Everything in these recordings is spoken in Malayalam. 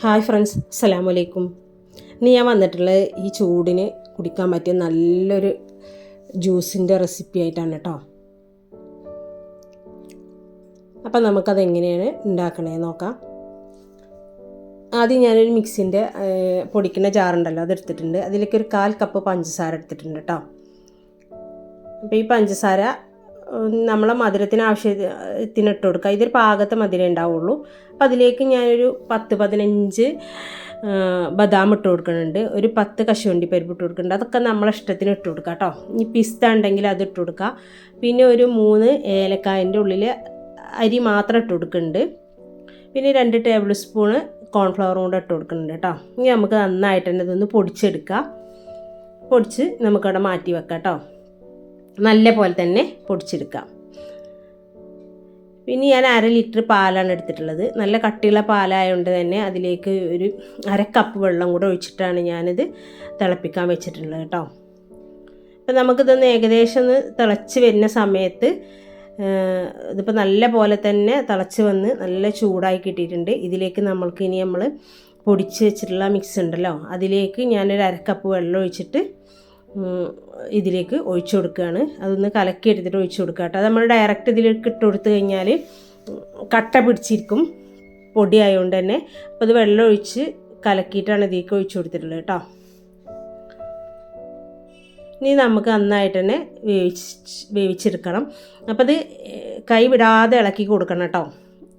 ഹായ് ഫ്രണ്ട്സ് അസ്സലാമു അലൈക്കും ഇന്ന് ഞാൻ വന്നിട്ടുള്ളത് ഈ ചൂടിന് കുടിക്കാൻ പറ്റിയ നല്ലൊരു ജ്യൂസിന്റെ റെസിപ്പി ആയിട്ടാണ് കേട്ടോ. അപ്പം നമുക്കത് എങ്ങനെയാണ് ഉണ്ടാക്കണേ നോക്കാം. ആദ്യം ഞാനൊരു മിക്സിന്റെ പൊടിക്കുന്ന ജാറുണ്ടല്ലോ അതെടുത്തിട്ടുണ്ട്. അതിലേക്ക് ഒരു കാൽ കപ്പ് പഞ്ചസാര എടുത്തിട്ടുണ്ട് കേട്ടോ. അപ്പോൾ ഈ പഞ്ചസാര നമ്മളെ മധുരത്തിന് ആവശ്യത്തിന് ഇട്ട് കൊടുക്കുക. ഇതൊരു പാകത്തെ മധുരം ഉണ്ടാവുള്ളൂ. അപ്പം അതിലേക്ക് ഞാനൊരു പത്ത് പതിനഞ്ച് ബദാം ഇട്ട് കൊടുക്കുന്നുണ്ട്. ഒരു പത്ത് കശുവണ്ടി പരിപ്പ് ഇട്ട് കൊടുക്കുന്നുണ്ട്. അതൊക്കെ നമ്മളെ ഇഷ്ടത്തിന് ഇട്ട് കൊടുക്കുക കേട്ടോ. ഈ പിസ്ത ഉണ്ടെങ്കിൽ അത് ഇട്ട് കൊടുക്കുക. പിന്നെ ഒരു മൂന്ന് ഏലക്കായന്റെ ഉള്ളിൽ അരി മാത്രം ഇട്ട് കൊടുക്കുന്നുണ്ട്. പിന്നെ രണ്ട് ടേബിൾ സ്പൂണ് കോൺഫ്ലവറും കൂടെ ഇട്ട് കൊടുക്കുന്നുണ്ട് കേട്ടോ. ഇനി നമുക്ക് നന്നായിട്ട് തന്നെ ഇതൊന്ന് പൊടിച്ചെടുക്കുക. പൊടിച്ച് നമുക്കവിടെ മാറ്റി വെക്കാം കേട്ടോ. നല്ല പോലെ തന്നെ പൊടിച്ചെടുക്കാം. പിന്നെ ഞാൻ അര ലിറ്റർ പാലാണ് എടുത്തിട്ടുള്ളത്. നല്ല കട്ടിയുള്ള പാലായതുകൊണ്ട് തന്നെ അതിലേക്ക് ഒരു അര കപ്പ് വെള്ളം കൂടെ ഒഴിച്ചിട്ടാണ് ഞാനിത് തിളപ്പിക്കാൻ വെച്ചിട്ടുള്ളത് കേട്ടോ. അപ്പം നമുക്കിതൊന്ന് ഏകദേശം ഒന്ന് തിളച്ച് വരുന്ന സമയത്ത് ഇതിപ്പോൾ നല്ല പോലെ തന്നെ തിളച്ച് വന്ന് നല്ല ചൂടായി കിട്ടിയിട്ടുണ്ട്. ഇതിലേക്ക് നമ്മൾക്ക് ഇനി നമ്മൾ പൊടിച്ച് വെച്ചിട്ടുള്ള മിക്സ് ഉണ്ടല്ലോ അതിലേക്ക് ഞാനൊരു അരക്കപ്പ് കപ്പ് വെള്ളം ഒഴിച്ചിട്ട് ഇതിലേക്ക് ഒഴിച്ചു കൊടുക്കുകയാണ്. അതൊന്ന് കലക്കി എടുത്തിട്ട് ഒഴിച്ചു കൊടുക്കുക കേട്ടോ. നമ്മൾ ഡയറക്റ്റ് ഇതിലേക്ക് ഇട്ട് കൊടുത്തു കഴിഞ്ഞാൽ കട്ട പിടിച്ചിരിക്കും പൊടി ആയതുകൊണ്ട് തന്നെ. അപ്പോൾ അത് വെള്ളം ഒഴിച്ച് കലക്കിയിട്ടാണ് ഇതിലേക്ക് ഒഴിച്ചു കൊടുത്തിട്ടുള്ളത് കേട്ടോ. ഇനി നമുക്ക് നന്നായിട്ട് തന്നെ വേവിച്ച് വേവിച്ചെടുക്കണം. അപ്പോൾ അത് കൈ വിടാതെ ഇളക്കി കൊടുക്കണം കേട്ടോ.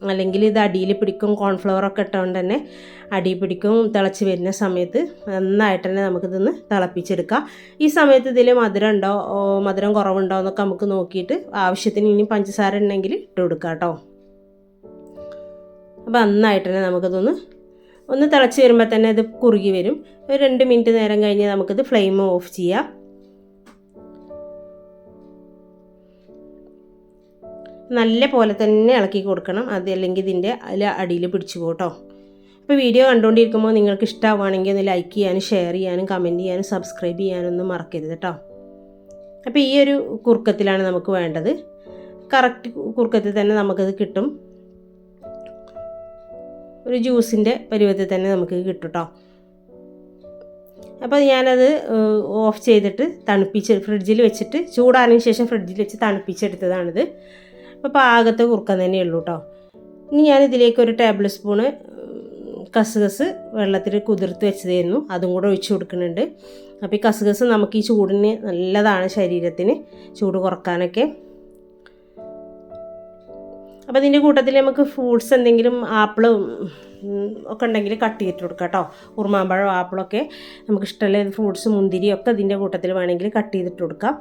അല്ലെങ്കിൽ ഇത് അടിയിൽ പിടിക്കും കോൺഫ്ലവറൊക്കെ ഇട്ടുകൊണ്ട് തന്നെ അടി പിടിക്കും തിളച്ച് വരുന്ന സമയത്ത് നന്നായിട്ട് തന്നെ നമുക്കിതൊന്ന് തിളപ്പിച്ചെടുക്കാം. ഈ സമയത്ത് ഇതിൽ മധുരം ഉണ്ടോ? മധുരം കുറവുണ്ടോ എന്നൊക്കെ നമുക്ക് നോക്കിയിട്ട് ആവശ്യത്തിന് ഇനി പഞ്ചസാര ഉണ്ടെങ്കിൽ ഇട്ട് കൊടുക്കാം കേട്ടോ. അപ്പോൾ നന്നായിട്ട് തന്നെ നമുക്കിതൊന്ന് ഒന്ന് തിളച്ച് വരുമ്പോൾ തന്നെ ഇത് കുറുകി വരും. ഒരു രണ്ട് മിനിറ്റ് നേരം കഴിഞ്ഞ് നമുക്കിത് ഫ്ലെയിം ഓഫ് ചെയ്യാം. നല്ല പോലെ തന്നെ ഇളക്കി കൊടുക്കണം. അത് അല്ലെങ്കിൽ ഇതിന്റെ അതിൽ അടിയിൽ പിടിച്ചു പോട്ടോ അപ്പോൾ വീഡിയോ കണ്ടുകൊണ്ടിരിക്കുമ്പോൾ നിങ്ങൾക്ക് ഇഷ്ടമാവുകയാണെങ്കിൽ ഒന്ന് ലൈക്ക് ചെയ്യാനും ഷെയർ ചെയ്യാനും കമന്റ് ചെയ്യാനും സബ്സ്ക്രൈബ് ചെയ്യാനൊന്നും മറക്കരുത് കേട്ടോ അപ്പോൾ ഈ ഒരു കുറുക്കത്തിലാണ് നമുക്ക് വേണ്ടത്. കറക്റ്റ് കുറുക്കത്തിൽ തന്നെ നമുക്കത് കിട്ടും. ഒരു ജ്യൂസിന്റെ പരുവത്തിൽ തന്നെ നമുക്ക് കിട്ടും കേട്ടോ അപ്പോൾ ഞാനത് ഓഫ് ചെയ്തിട്ട് തണുപ്പിച്ച് ഫ്രിഡ്ജിൽ വെച്ചിട്ട് ചൂടാറിന് ശേഷം ഫ്രിഡ്ജിൽ വെച്ച് തണുപ്പിച്ചെടുത്തതാണിത്. അപ്പോൾ പാകത്തെ കുറുക്കാൻ തന്നെ ഉള്ളൂ കേട്ടോ ഇനി ഞാൻ ഇതിലേക്ക് ഒരു ടേബിൾ സ്പൂണ് കസുകസ് വെള്ളത്തിൽ കുതിർത്ത് വെച്ചതായിരുന്നു. അതും കൂടെ ഒഴിച്ചു കൊടുക്കുന്നുണ്ട്. അപ്പോൾ ഈ കസുകസ് നമുക്ക് ഈ ചൂടിന് നല്ലതാണ് ശരീരത്തിന് ചൂട് കുറക്കാനൊക്കെ. അപ്പോൾ ഇതിന്റെ കൂട്ടത്തിൽ നമുക്ക് ഫ്രൂട്ട്സ് എന്തെങ്കിലും ആപ്പിളും ഒക്കെ ഉണ്ടെങ്കിൽ കട്ട് ചെയ്തിട്ട് കൊടുക്കാം കേട്ടോ ഉറുമാമ്പഴം ആപ്പിളൊക്കെ. നമുക്ക് ഇഷ്ടമുള്ള ഫ്രൂട്ട്സ് മുന്തിരിയൊക്കെ ഇതിന്റെ കൂട്ടത്തിൽ വേണമെങ്കിൽ കട്ട് ചെയ്തിട്ട് കൊടുക്കാം.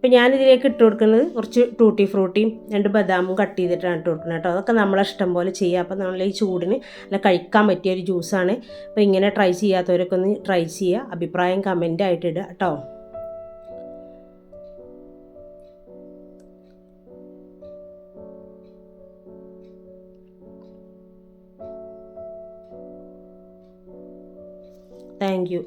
അപ്പോൾ ഞാനിതിലേക്ക് ഇട്ട് കൊടുക്കുന്നത് കുറച്ച് ടൂട്ടി ഫ്രൂട്ടിയും രണ്ട് ബദാമും കട്ട് ചെയ്തിട്ടാണ് ഇട്ട് കൊടുക്കുന്നത് കേട്ടോ. അതൊക്കെ നമ്മളെ ഇഷ്ടം പോലെ ചെയ്യുക അപ്പോൾ നമ്മൾ ഈ ചൂടിന് നല്ല കഴിക്കാൻ പറ്റിയ ഒരു ജ്യൂസാണ് അപ്പോൾ ഇങ്ങനെ ട്രൈ ചെയ്യാത്തവരൊക്കെ ഒന്ന് ട്രൈ ചെയ്യുക. അഭിപ്രായം കമന്റ് ആയിട്ട് ഇടുക കേട്ടോ. Thank you